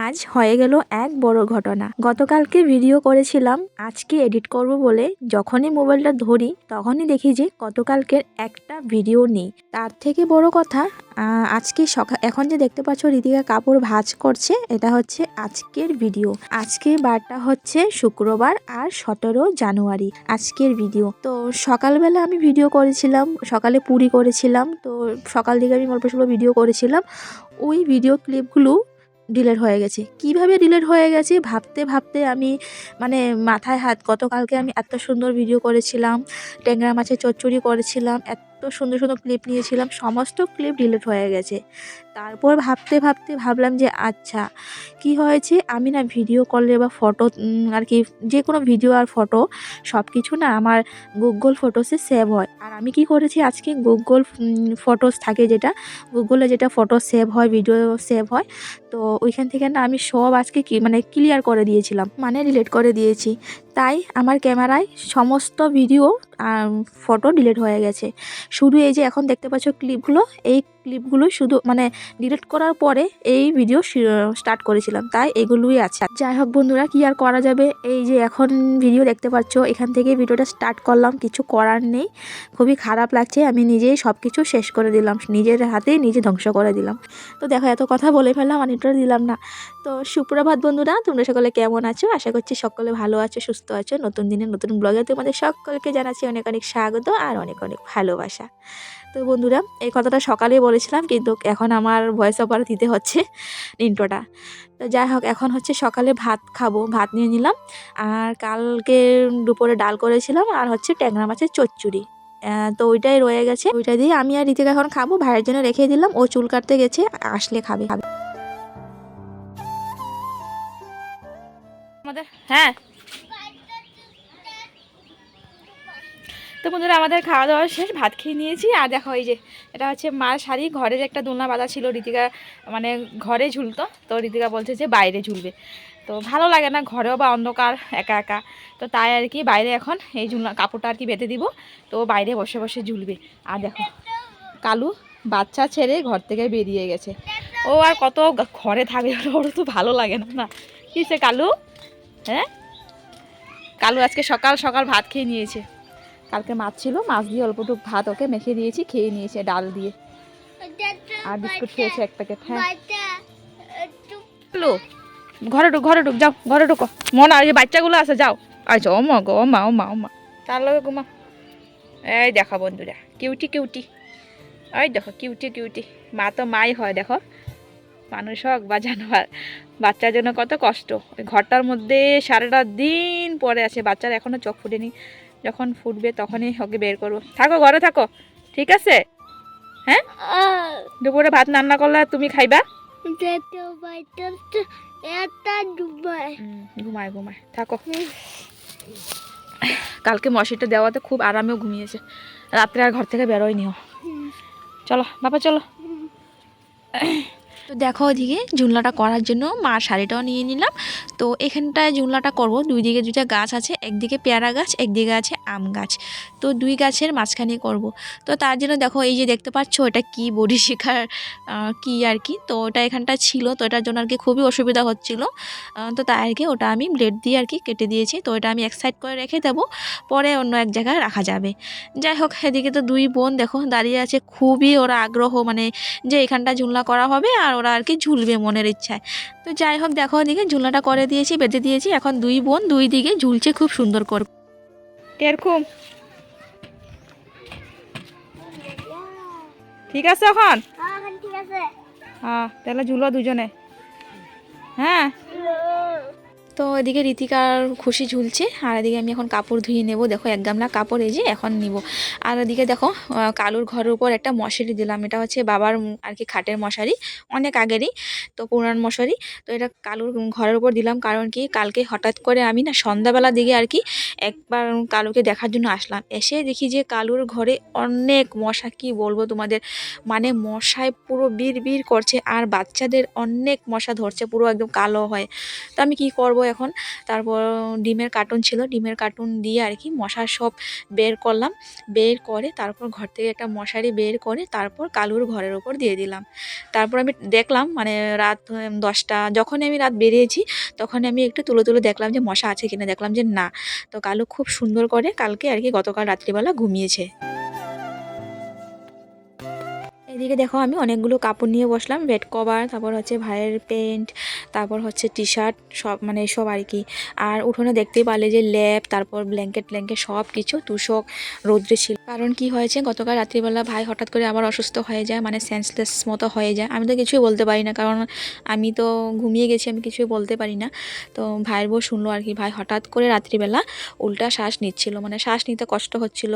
আজ হয়ে গেল এক বড় ঘটনা। গতকালকে ভিডিও করেছিলাম, আজকে এডিট করব বলে। যখনই মোবাইলটা ধরি, তখনই দেখি যে গতকালকের একটা ভিডিও নেই। তার থেকে বড় কথা আজকে সকাল এখন যে দেখতে পাচ্ছ রিতিকা কাপড় ভাঁজ করছে, এটা হচ্ছে আজকের ভিডিও আজকের বারটা হচ্ছে শুক্রবার আর সতেরো জানুয়ারি আজকের ভিডিও তো সকালবেলা আমি ভিডিও করেছিলাম, সকালে পুরি করেছিলাম, তো সকাল দিকে আমি স্বল্প ভিডিও করেছিলাম। ওই ভিডিও ক্লিপগুলো ডিলেট হয়ে গেছে। কীভাবে ডিলেট হয়ে গেছে? ভাবতে ভাবতে আমি মানে মাথায় হাত, গতকালকে আমি এত সুন্দর ভিডিও করেছিলাম, ট্যাংরা মাছের চচ্চড়ি করেছিলাম, এত সুন্দর সুন্দর ক্লিপ নিয়েছিলাম, সমস্ত ক্লিপ ডিলেট হয়ে গেছে। তারপর ভাবতে ভাবতে ভাবলাম যে আচ্ছা কি হয়েছে? আমি না ভিডিও কলে বা ফটো আর কি যে কোনো ভিডিও আর ফটো সব কিছু না আমার গুগল ফটোসে সেভ হয়। আর আমি কি করেছি? আজকে গুগল ফটোস থাকে যেটা গুগলে যেটা ফটো সেভ হয় ভিডিও সেভ হয়, তো ওইখান থেকে না আমি সব আজকে কি মানে ক্লিয়ার করে দিয়েছিলাম মানে ডিলিট করে দিয়েছি। তাই আমার ক্যামেরায় সমস্ত ভিডিও ফটো ডিলিট হয়ে গেছে। শুধু এই যে এখন দেখতে পাচ্ছ ক্লিপগুলো এই ক্লিপগুলো শুধু মানে ডিলিট করার পরে এই ভিডিও স্টার্ট করেছিলাম। তাই এগুলোই আছে। যাই হোক বন্ধুরা, কি আর করা যাবে? এই যে এখন ভিডিও দেখতে পাচ্ছ, এখান থেকে ভিডিওটা স্টার্ট করলাম, কিছু করার নেই। খুবই খারাপ লাগছে, আমি নিজেই সব কিছু শেষ করে দিলাম, নিজের হাতেই নিজে ধ্বংস করে দিলাম। তো দেখো, এত কথা বলে ফেললাম অনেকটা দিলাম না। তো সুপ্রভাত বন্ধুরা, তোমরা সকলে কেমন আছো? আশা করছি সকলে ভালো আছো, সুস্থ আছো। নতুন দিনে নতুন ব্লগে তোমাদের সকলকে জানাচ্ছি অনেক অনেক স্বাগত আর অনেক অনেক ভালোবাসা। তো বন্ধুরা, এই কথাটা সকালেই বলেছিলাম, কিন্তু এখন আমার ভয়েস ওভার দিতে হচ্ছে ইন্ট্রোটা। তো যাই হোক, এখন হচ্ছে সকালে ভাত খাব, ভাত নিয়ে নিলাম। আর কালকে দুপুরে ডাল করেছিলাম, আর হচ্ছে ট্যাংরা মাছের চচ্চড়ি। তো ওইটাই রয়ে গেছে। ওইটা দিয়ে আমি আর রিতিকা এখন খাব, ভাইয়ের জন্য রেখে দিলাম, ও চুল কাটতে গেছে, আসলে খাবে খাবে। আমাদের হ্যাঁ? তো বন্ধুরা, আমাদের খাওয়া দাওয়া শেষ, ভাত খেয়ে নিয়েছি। আর দেখো এই যে, এটা হচ্ছে মার শাড়ি। ঘরে যে একটা দোলনা বাঁধা ছিল, ঋতিকা মানে ঘরে ঝুলতো। তো ঋতিকা বলছে যে বাইরে ঝুলবে। তো ভালো লাগে না, ঘরেও বা অন্ধকার, একা একা। তো তাই আর কি, বাইরে এখন এই ঝুলনা কাপড়টা আর কি বেঁধে দিব। তো বাইরে বসে বসে ঝুলবে। আর দেখো, কালু বাচ্চা ছেড়ে ঘর থেকে বেরিয়ে গেছে। ও আর কত ঘরে থাকবে ওর তো ভালো লাগে না না। কিসে কালু? হ্যাঁ? কালু আজকে সকাল সকাল ভাত খেয়ে নিয়েছে। কালকে মাছ ছিল মাছ দিয়ে অল্প অল্পটুক ভাত ওকে মেখে দিয়েছি খেয়ে নিয়েছে ডাল দিয়ে। আর বিস্কুট খেয়েছে এক প্যাকেট হ্যাঁ। ঘরে ঢুক ঘরে ঢুক যাও ঘরে ঢুকো। মন আর যে বাচ্চাগুলো আছে যাও। আচ্ছা ও মা গো মা ও মা ও মা তার লগে ঘুমা এই দেখো বন্ধুরা কিউটি কিউটি। ওই দেখো কিউটি কিউটি। মা তো মাই হয় দেখো। মানুষ হোক বা জানোয়ার বাচ্চার জন্য কত কষ্ট। ওই ঘরটার মধ্যে সারাটা দিন পরে আছে বাচ্চার এখনও চোখ ফুটেনি। যখন ফুটবে তখনই ওকে বের করব। থাকো, ঘরে থাকো। ঠিক আছে? হ্যাঁ? দুপুরে ভাত রান্না করলে তুমি খাইবা? ঘুমায় ঘুমায়। থাকো। কালকে মশিটা দেওয়াতে খুব আরামেও ঘুমিয়েছে। রাত্রে আর ঘর থেকে বেরোয়নিও চলো, বাবা, চলো। তো দেখো ওদিকে জুনলাটা করার জন্য মা শাড়িটাও নিয়ে নিলাম। তো এখানটায় জুনলাটা করব। দুই দিকে দুইটা গাছ আছে, একদিকে পেয়ারা গাছ, একদিকে আছে আম গাছ। তো দুই গাছের মাঝখানে করব। তো তার জন্য দেখো এই যে দেখতে পাচ্ছ, এটা কি বডি শিখার কি আর কি? তো ওটা এখানটা ছিল, তো এটার জন্য আর কি খুবই অসুবিধা হচ্ছিল। তো তাই আর কি ওটা আমি ব্লেড দিয়ে আর কি কেটে দিয়েছি। তো এটা আমি এক সাইড করে রেখে দেবো, পরে অন্য এক জায়গায় রাখা যাবে। যাই হোক, এদিকে তো দুই বোন দেখো দাঁড়িয়ে আছে। খুবই ওরা আগ্রহ মানে যে এখানটা ঝুলনা করা হবে আর ওরা আর কি ঝুলবে মনের ইচ্ছায়। তো যাই হোক দেখো ওদিকে ঝুলনাটা করে দিয়েছি বেঁধে দিয়েছি। এখন দুই বোন দুই দিকে ঝুলছে খুব সুন্দর করে। এরকম। ঠিক আছে এখন? হ্যাঁ তাহলে ঝুলো দুজনে। হ্যাঁ। তো এদিকে ঋতিকার খুশি ঝুলছে, আর এদিকে আমি এখন কাপড় ধুয়ে নেব। দেখো এক গামলা কাপড় এই যে এখন নিব। আর এদিকে দেখো কালুর ঘরের উপর একটা মশারি দিলাম। এটা হচ্ছে বাবার আর কি খাটের মশারি, অনেক আগেরই, তো পুরান মশারি। তো এটা কালুর ঘরের উপর দিলাম কারণ কি কালকে হঠাৎ করে আমি না সন্ধ্যাবেলার দিকে আর কি একবার কালুকে দেখার জন্য আসলাম। এসে দেখি যে কালুর ঘরে অনেক মশা, কি বলব তোমাদের? মানে মশায় পুরো বীর বীর করছে, আর বাচ্চাদের অনেক মশা ধরছে, পুরো একদম কালো হয়। তো আমি কি করব এখন। তারপর ডিমের কার্টুন ছিল। ডিমের কার্টুন দিয়ে আর কি মশার সব বের করলাম। বের করে তারপর ঘর থেকে একটা মশারি বের করে তারপর কালুর ঘরের ওপর দিয়ে দিলাম। তারপর আমি দেখলাম মানে রাত দশটা, যখনই আমি রাত বেরিয়েছি তখন আমি একটু তুলে তুলে দেখলাম যে মশা আছে কিনা। দেখলাম যে না। তো কালু খুব সুন্দর করে কালকে আর কি গতকাল রাত্রিবেলা ঘুমিয়েছে। এদিকে দেখো আমি অনেকগুলো কাপড় নিয়ে বসলাম বেড কভার তারপর হচ্ছে ভাইয়ের প্যান্ট, তারপর হচ্ছে টি শার্ট সব মানে সব আর কি। আর উঠোনে দেখতেই পারলে যে ল্যাপ, তারপর ব্ল্যাঙ্কেট ব্ল্যাঙ্কেট সব কিছু তুষক রৌদ্রে ছিল। কারণ কি হয়েছে, গতকাল রাত্রিবেলা ভাই হঠাৎ করে আবার অসুস্থ হয়ে যায় মানে সেন্সলেস মতো হয়ে যায়। আমি তো কিছুই বলতে পারি না, কারণ আমি তো ঘুমিয়ে গেছি, আমি কিছুই বলতে পারি না। তো ভাইয়ের বউ শুনলো আর কি, ভাই হঠাৎ করে রাত্রিবেলা উল্টা শ্বাস নিচ্ছিল মানে শ্বাস নিতে কষ্ট হচ্ছিল।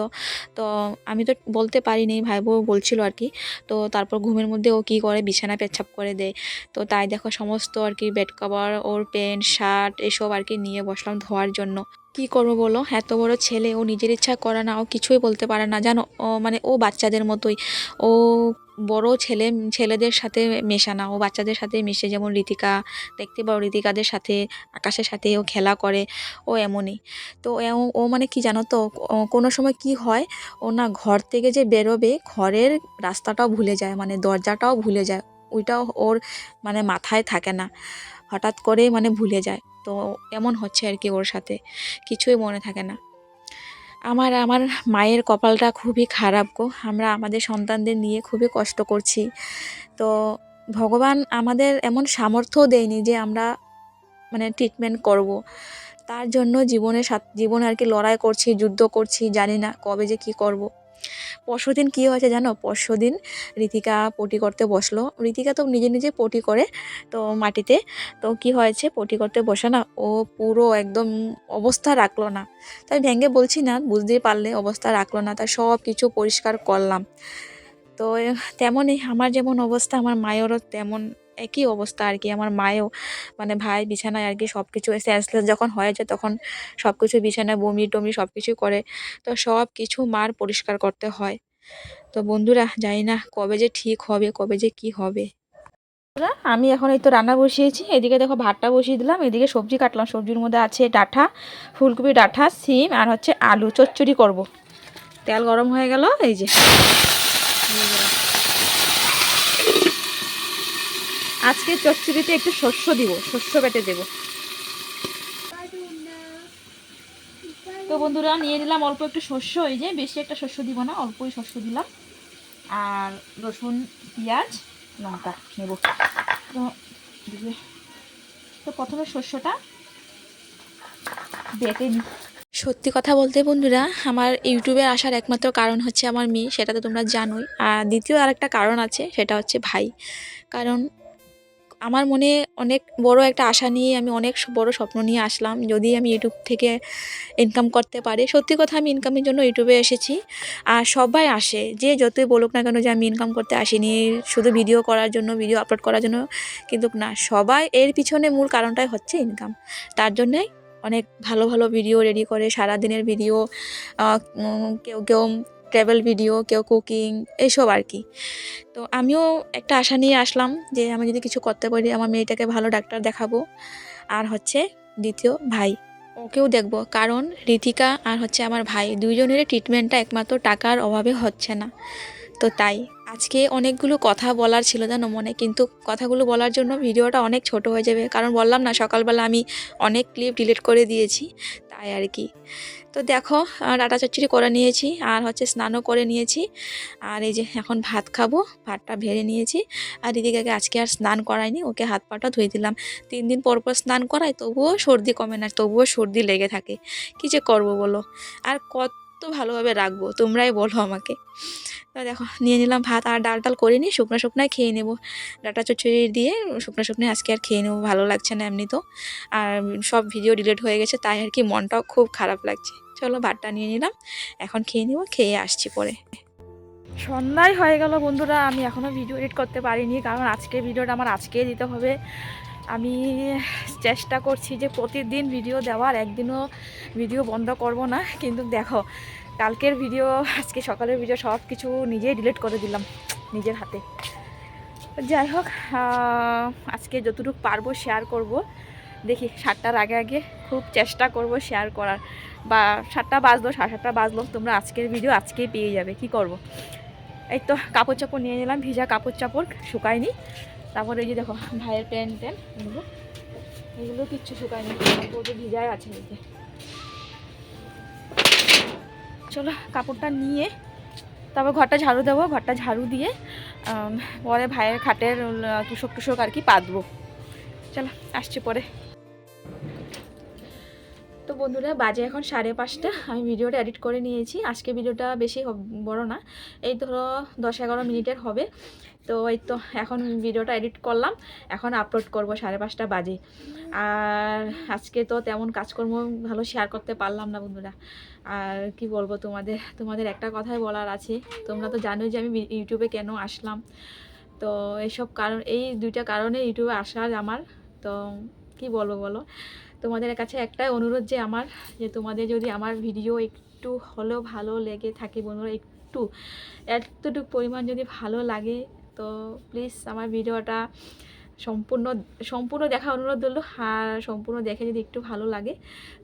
তো আমি তো বলতে পারিনি ভাই বউ বলছিল আর কি তো তারপর ঘুমের মধ্যে ও কী করে? বিছানা পেচ্ছাপ করে দেয়। তো তাই দেখো, সমস্ত আর কি বেড কভার ওর প্যান্ট শার্ট এসব আর কি নিয়ে বসলাম ধোয়ার জন্য। কি করব বলো? এত বড় ছেলে, ও নিজের ইচ্ছা করে না, ও কিছুই বলতে পারে না, জানো? ও মানে ও বাচ্চাদের মতোই। ও বড় ছেলে, ছেলেদের সাথে মেশা না, ও বাচ্চাদের সাথে মিশে। যেমন ঋতিকা দেখতে পাও ঋতিকাদের সাথে, আকাশের সাথে ও খেলা করে, ও এমনই। তো ও মানে কি জানো তো কোনো সময় কি হয়, ও না ঘর থেকে যে বেরোবে, ঘরের রাস্তাটাও ভুলে যায় মানে দরজাটাও ভুলে যায়। ওইটাও ওর মানে মাথায় থাকে না। হঠাৎ করে মানে ভুলে যায়। তো এমন হচ্ছে আর কি ওর সাথে। কিছুই মনে থাকে না। আমার আমার মায়ের কপালটা খুবই খারাপ গো। আমরা আমাদের সন্তানদের নিয়ে খুবই কষ্ট করছি। তো ভগবান আমাদের এমন সামর্থ্যও দেয়নি যে আমরা মানে ট্রিটমেন্ট করব। তার জন্য জীবনের সাথে জীবনে আর কি লড়াই করছি, যুদ্ধ করছি, জানি না কবে যে কি করব। পরশু দিন কী হয়েছে জানো? পরশু দিন ঋতিকা পটি করতে বসল। ঋতিকা তো নিজে নিজে পটি করে তো মাটিতে। তো কি হয়েছে? পটি করতে বসে না, ও পুরো একদম অবস্থা রাখল না। তাই ভেঙে বলছি না, বুঝতেই পারলে অবস্থা রাখল না, তাই সব কিছু পরিষ্কার করলাম। তো তেমনই আমার যেমন অবস্থা, আমার মায়েরও তেমন একই অবস্থা আর কি। আমার মায়েও মানে ভাই বিছানায় আর কি সব কিছু সেন্সলেস যখন হয়ে যায় তখন সব কিছু বিছানায় বমি টমি সব কিছুই করে। তো সব কিছু মার পরিষ্কার করতে হয়। তো বন্ধুরা, জানি না কবে যে ঠিক হবে, কবে যে কি হবে। আমি এখন এই তো রান্না বসিয়েছি। এদিকে দেখো ভাতটা বসিয়ে দিলাম। এদিকে সবজি কাটলাম। সবজির মধ্যে আছে ডাঁটা, ফুলকপি ডাঁটা, সিম আর হচ্ছে আলু। চচ্চড়ি করব। তেল গরম হয়ে গেল, এই যে দিয়ে দিলাম। আজকে চচ্চড়িতে একটু শস্য দিব, শস্য বেটে দেব। তো বন্ধুরা, নিয়ে দিলাম অল্প একটু শস্য, এই যে বেশি একটা শস্য দিব না, অল্পই শস্য দিলাম। আর রসুন, পেঁয়াজ, লঙ্কা নেব। তো তো প্রথমে শস্যটা বেটে নিই সত্যি কথা বলতে বন্ধুরা, আমার ইউটিউবে আসার একমাত্র কারণ হচ্ছে আমার মেয়ে, সেটা তো তোমরা জানোই। আর দ্বিতীয় আরেকটা কারণ আছে, সেটা হচ্ছে ভাই। কারণ আমার মনে অনেক বড় একটা আশা নিয়ে আমি অনেক বড় স্বপ্ন নিয়ে আসলাম, যদি আমি ইউটিউব থেকে ইনকাম করতে পারি। সত্যি কথা, আমি ইনকামের জন্য ইউটিউবে এসেছি। আর সবাই আসে, যে যতই বলুক না কেন যে আমি ইনকাম করতে আসিনি, শুধু ভিডিও করার জন্য ভিডিও আপলোড করার জন্য কিন্তু না, সবাই এর পিছনে মূল কারণটাই হচ্ছে ইনকাম তার জন্যই অনেক ভালো ভালো ভিডিও রেডি করে, সারাদিনের ভিডিও কেউ কেউ ট্রাভেল ভিডিও কেউ কুকিং এইসব আর কি তো আমিও একটা আশা নিয়ে আসলাম যে আমি যদি কিছু করতে পারি, আমার মেয়েটাকে ভালো ডাক্তার দেখাবো। আর হচ্ছে দ্বিতীয় ভাই, ওকেও দেখব। কারণ ঋতিকা আর হচ্ছে আমার ভাই, দুইজনেরই ট্রিটমেন্টটা একমাত্র টাকার অভাবে হচ্ছে না। তো তাই। আজকে অনেকগুলো কথা বলার ছিল জানো মনে, কিন্তু কথাগুলো বলার জন্য ভিডিওটা অনেক ছোট হয়ে যাবে। কারণ বললাম না, সকালবেলা আমি অনেক ক্লিপ ডিলিট করে দিয়েছি, তাই আর কি। তো দেখো ডাটা চচ্চড়ি করে নিয়েছি, আর হচ্ছে স্নানও করে নিয়েছি, আর এই যে এখন ভাত খাব, ভাতটা ভেড়ে নিয়েছি, আর দিদিকাকে আজকে আর স্নান করাইনি, ওকে হাত পাটা ধুয়ে দিলাম। তিন দিন পর পর স্নান করাই, তবুও সর্দি কমে না, তবুও সর্দি লেগে থাকে। কী যে করব বলো? আর কত ভালোভাবে রাখব, তোমরাই বলো আমাকে। দেখো, নিয়ে নিলাম ভাত আর ডাল টাল করিনি শুকনো শুকনায় খেয়ে নেব। ডাটা চচ্চড়ি দিয়ে শুকনো শুকনো আজকে আর খেয়ে নেব, ভালো লাগছে না এমনি তো। আর সব ভিডিও ডিলিট হয়ে গেছে, তাই আর কি মনটাও খুব খারাপ লাগছে। চলো ভাতটা নিয়ে নিলাম, এখন খেয়ে নেব, খেয়ে আসছি পরে। সন্ধ্যায় হয়ে গেল বন্ধুরা, আমি এখনও ভিডিও এডিট করতে পারিনি, কারণ আজকে ভিডিওটা আমার আজকেই দিতে হবে। আমি চেষ্টা করছি যে প্রতিদিন ভিডিও দেওয়ার, একদিনও ভিডিও বন্ধ করব না। কিন্তু দেখো, কালকের ভিডিও, আজকে সকালের ভিডিও সব কিছু নিজেই ডিলিট করে দিলাম, নিজের হাতে। যাই হোক আজকে যতটুকু পারব শেয়ার করব। দেখি, সাতটার আগে আগে খুব চেষ্টা করব শেয়ার করার। বা সাতটা বাজলো, সাড়ে সাতটা বাজলো, তোমরা আজকের ভিডিও আজকেই পেয়ে যাবে, কি করব। এই তো কাপড় চাপড় নিয়ে নিলাম, ভিজা কাপড় চাপড় শুকায়নি। তারপরে এই যে দেখো, ভাইয়ের প্যান্ট ট্যান্ট এগুলো। এগুলো কিচ্ছু শুকায়নি কাপড় ভিজায় আছে এই যে। চলো, কাপড়টা নিয়ে তারপর ঘরটা ঝাড়ু দেবো, ঘরটা ঝাড়ু দিয়ে পরে ভাইয়ের খাটের তুষক টুসক আর কি পাতবো। চলো, আসছি পরে। তো বন্ধুরা, বাজে এখন সাড়ে পাঁচটা। আমি ভিডিওটা এডিট করে নিয়েছি। আজকে ভিডিওটা বেশি বড় না। এই ধরো দশ এগারো মিনিটের হবে। তো এই তো এখন ভিডিওটা এডিট করলাম। এখন আপলোড করব সাড়ে পাঁচটা বাজে। আর আজকে তো তেমন কাজকর্ম ভালো শেয়ার করতে পারলাম না বন্ধুরা। আর কি বলব তোমাদের তোমাদের একটা কথাই বলার আছে। তোমরা তো জানোই যে আমি ইউটিউবে কেন আসলাম। তো এইসব কারণ, এই দুইটা কারণে ইউটিউবে আসার আমার। তো কি বলব বলো? তোমাদের কাছে একটাই অনুরোধ যে আমার, যে তোমাদের যদি আমার ভিডিও একটু হলেও ভালো লেগে থাকে বন্ধুরা, একটু, এতটুকু পরিমাণ যদি ভালো লাগে তো প্লিজ আমার ভিডিওটা সম্পূর্ণ সম্পূর্ণ দেখা অনুরোধ হলো আর সম্পূর্ণ দেখে যদি একটু ভালো লাগে,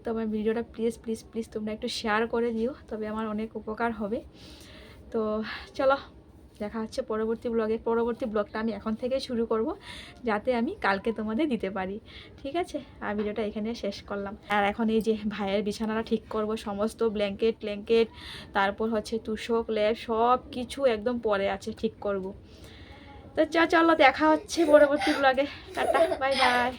তো আমার ভিডিওটা প্লিজ প্লিজ প্লিজ তোমরা একটু শেয়ার করে দিও, তবে আমার অনেক উপকার হবে। তো চলো, দেখা হচ্ছে পরবর্তী ব্লগে পরবর্তী ব্লগটা আমি এখন থেকে শুরু করব, যাতে আমি কালকে তোমাদের দিতে পারি। ঠিক আছে? আর ভিডিওটা এখানে শেষ করলাম। আর এখন এই যে ভাইয়ের বিছানাটা ঠিক করব, সমস্ত ব্ল্যাঙ্কেট ট্ল্যাঙ্কেট তারপর হচ্ছে তুষক, লেপ সব কিছু একদম পরে আছে, ঠিক করব। তো চলো দেখা হচ্ছে পরবর্তী ব্লগে টাটা বাই বাই